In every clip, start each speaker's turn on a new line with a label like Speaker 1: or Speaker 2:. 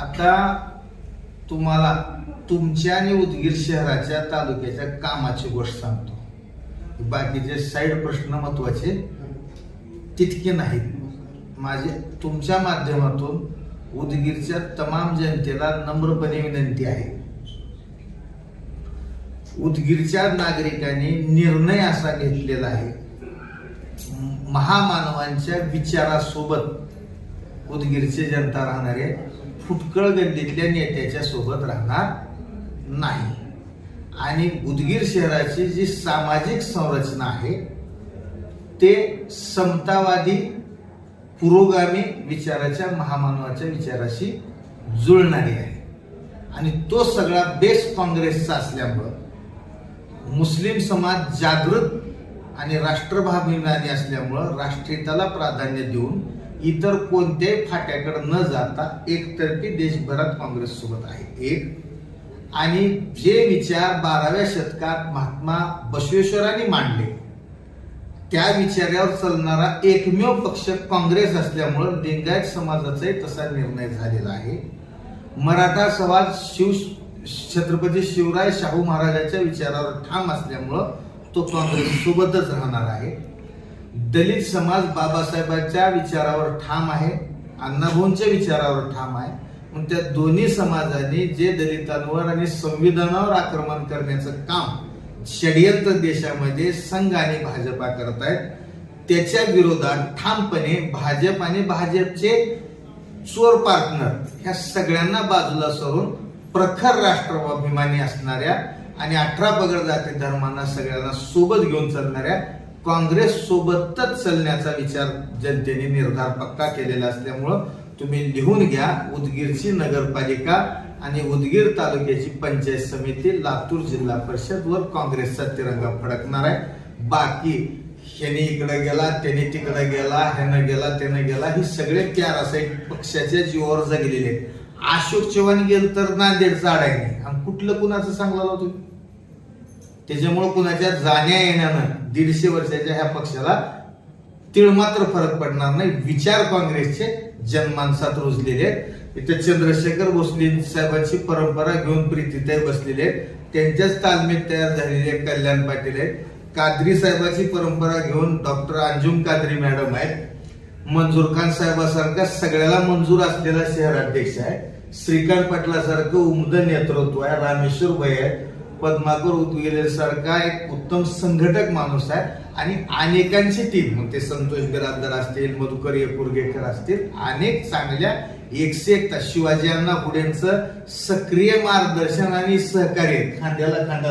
Speaker 1: आता तुम्हाला तुमच्या आणि उदगीर शहराच्या तालुक्याच्या कामाची गोष्ट सांगतो. बाकीचे साईड प्रश्न महत्त्वाचे तितके नाहीत. माझे तुमच्या माध्यमातून उदगीरच्या तमाम जनतेला नम्रपणे विनंती आहे. उदगीरच्या नागरिकांनी निर्णय असा घेतलेला आहे. महामानवांच्या विचारासोबत उदगीरचे जनता राहणारे फुटकळ गल्लीतल्या नेत्याच्या सोबत राहणार नाही. आणि उदगीर शहराची जी सामाजिक संरचना आहे ते समतावादी पुरोगामी विचाराच्या महामानवाच्या विचाराशी जुळणारी आहे. आणि तो सगळा बेस काँग्रेसचा असल्यामुळं मुस्लिम समाज जागृत आणि राष्ट्रभाभिमानी असल्यामुळं राष्ट्रीयताला प्राधान्य देऊन इतर कोणत्याही फाट्याकडे न जाता एकतर्फी देशभरात काँग्रेस सोबत आहे. एक. आणि जे विचार बाराव्या शतकात महात्मा बसवेश्वरांनी मांडले त्या विचारावर चालणारा एकमेव पक्ष काँग्रेस असल्यामुळं लिंगायत समाजाचाही तसा निर्णय झालेला आहे. मराठा समाज शिव छत्रपती शिवराय शाहू महाराजांच्या विचारावर ठाम असल्यामुळं तो काँग्रेस सोबतच राहणार आहे. दलित समाज बाबासाहेबांच्या विचारावर ठाम आहे अण्णाभाऊंच्या विचारावर ठाम आहे. म्हणून त्या दोन्ही समाजांनी जे दलितांवर आणि संविधानावर आक्रमण करण्याचं काम षडयंत्र देशामध्ये संघ आणि भाजपा करत आहेत त्याच्या विरोधात ठामपणे भाजप आणि भाजपचे चोर पार्टनर ह्या सगळ्यांना बाजूला सरून प्रखर राष्ट्राभिमानी असणाऱ्या आणि अठरा पगड जाती धर्मांना सगळ्यांना सोबत घेऊन चालणाऱ्या काँग्रेस सोबतच चालण्याचा विचार जनतेने निर्धार पक्का केलेला असल्यामुळं तुम्ही लिहून घ्या उदगीरची नगरपालिका आणि उदगीर तालुक्याची पंचायत समिती लातूर जिल्हा परिषद वर काँग्रेसचा तिरंगा फडकणार आहे. बाकी ह्याने इकडे गेला त्याने तिकडे गेला ह्यानं गेला त्यानं गेला हे सगळे प्यार असे पक्षाच्या जीवावर जगलेले आहेत. अशोक चव्हाण गेल तर नांदेडचा अडाय आणि कुठलं कुणाचं सांगला तुम्ही त्याच्यामुळे कुणाच्या जाण्या येण्यानं दीडशे वर्षाच्या ह्या पक्षाला तिळमात्र फरक पडणार नाही. विचार काँग्रेसचे जनमानसात रुजलेले आहेत. इथे चंद्रशेखर भोसले साहेबांची परंपरा घेऊन प्रीतीताई बसलेले आहेत. त्यांच्याच तालमीत तयार झालेले कल्याण पाटील आहेत. कादरी साहेबाची परंपरा घेऊन डॉक्टर अंजुम कादरी मॅडम आहेत. मंजूर खान साहेबासारखा सगळ्याला मंजूर असलेला शहराध्यक्ष आहे. श्रीकांत पाटलासारखं उमद नेतृत्व आहे. रामेश्वर भाई आहे. पद्माकर उदगिरे सारखा एक उत्तम संघटक माणूस आहे. आणि अनेकांची टीम मग ते संतोष बिराजदार असतील मधुकर येकुरगेकर असतील अनेक चांगल्या एकशे एक तास शिवाजी यांना पुढेंचं सक्रिय मार्गदर्शन आणि सहकार्य खांद्याला खांदा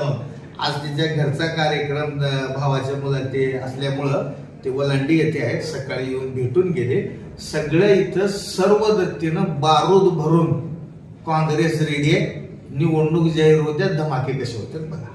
Speaker 1: आज तिच्या घरचा कार्यक्रम भावाच्या मुलात ते असल्यामुळं ते वलांडी येथे आहेत. सकाळी येऊन भेटून गेले. सगळं इथं सर्व दत्तीनं बारूद भरून काँग्रेस रेडी आहे. निवडणूक जाहीर होत्या धमाके कसे होतात बघा.